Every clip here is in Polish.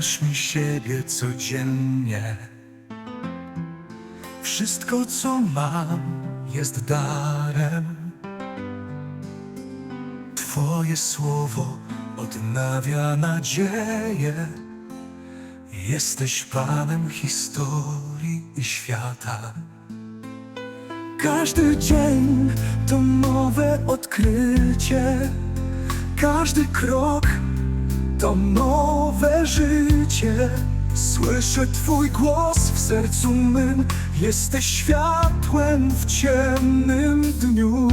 dajesz mi siebie codziennie. Wszystko, co mam, jest darem. Twoje słowo odnawia nadzieję. Jesteś Panem historii i świata. Każdy dzień to nowe odkrycie. Każdy krok to nowe życie. Słyszę Twój głos w sercu mym. Jesteś światłem w ciemnym dniu.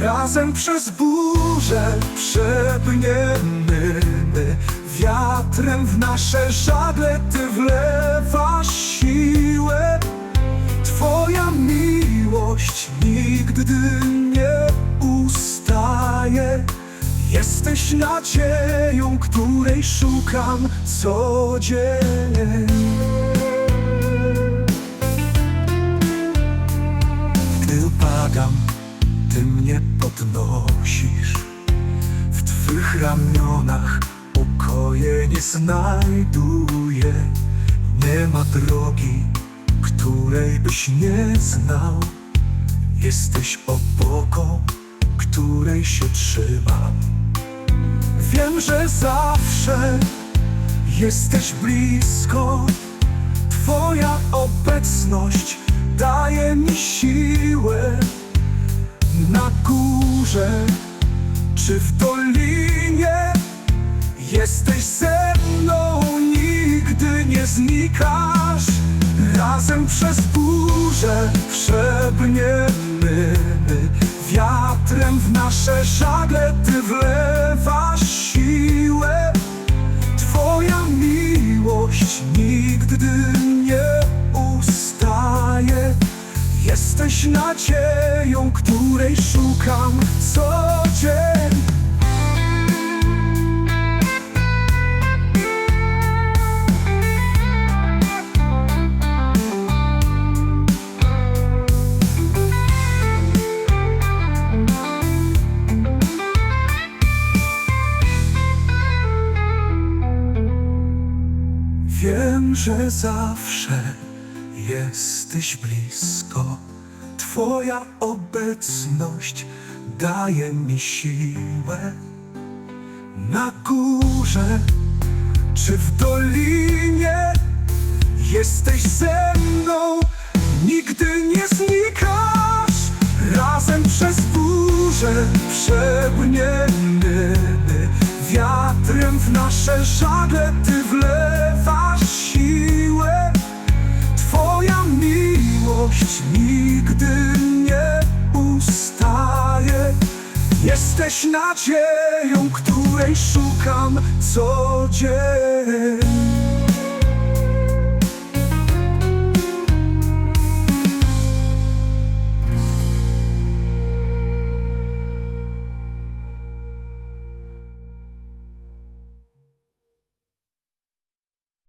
Razem przez burzę przepniemy Wiatrem w nasze żagle Ty wlewasz siłę Twoja miłość nigdy nie ustaje Jesteś nadzieją, której szukam co dzień Gdy upadam, Ty mnie podnosisz. W Twych ramionach ukojenie znajduję. Nie ma drogi, której byś nie znał. Jesteś opoką, której się trzymam Wiem, że zawsze jesteś blisko. Twoja obecność daje mi siłę. Na górze czy w dolinie Jesteś ze mną, nigdy nie znikasz. Razem przez burzę przebniemy nasze żagle Ty wlewasz siłę. Twoja miłość nigdy nie ustaje. Jesteś nadzieją, której szukam co dzień Wiem, że zawsze jesteś blisko. Twoja obecność daje mi siłę. Na górze czy w dolinie jesteś ze mną, nigdy nie znikasz. Razem przez burzę przebniemy wiatrem w nasze żagle Ty wlewasz nigdy nie ustaje. Jesteś nadzieją, której szukam co dzień.